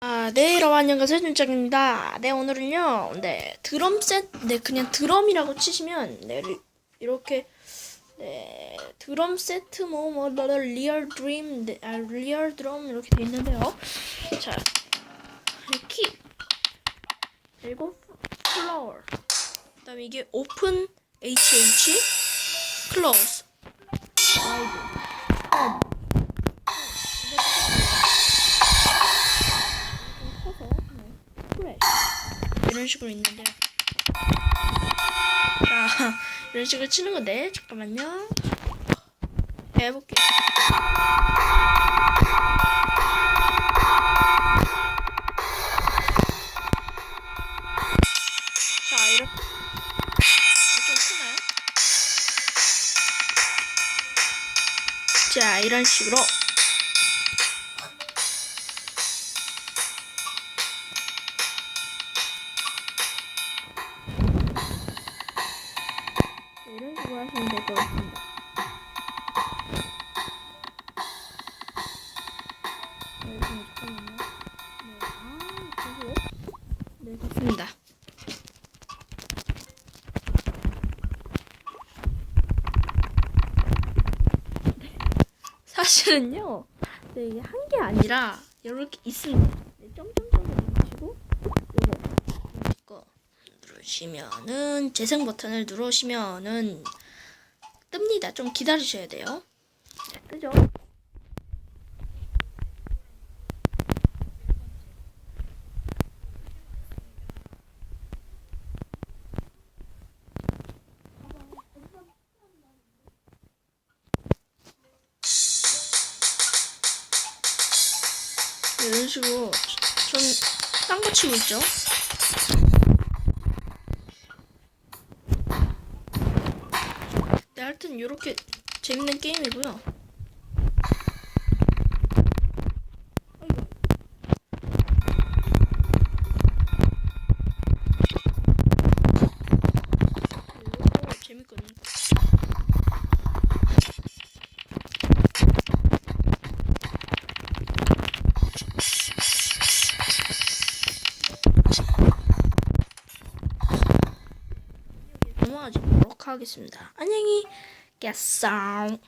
아, 네, 여러분 안녕하세요. 준짱입니다. 네, 오늘은요, 네, 드럼 셋, 네, 그냥 드럼이라고 치시면, 네, 리- 이렇게, 네, 드럼 세트, 뭐, 뭐, 뭐, 뭐, 리얼 드림, 네, 아, 리얼 드럼, 이렇게 돼 있는데요. 자, 키, 그리고 플로어. 그 다음에 이게 오픈, HH, 클로즈, 와이드. 이런 식으로 있는데. 자 이런 식으로 치는 건데. 잠깐만요. 해볼게요. 자 이렇게. 아, 좀 크나요? 자 이런 식으로 같습니다. 네. 사실은요, 네, 이게 한 게 아니라 이렇게 있습니다. 네, 점점점을 누르시고 요거 이거 누르시면은 재생 버튼을 누르시면은 뜹니다. 좀 기다리셔야 돼요. 자, 뜨죠? 이런 식으로 전딴거 치고 있죠. 하여튼 이렇게 재밌는 게임이고요. 아이고. 이거 재밌거든요. 보도록 하겠습니다. 안녕히 계세요.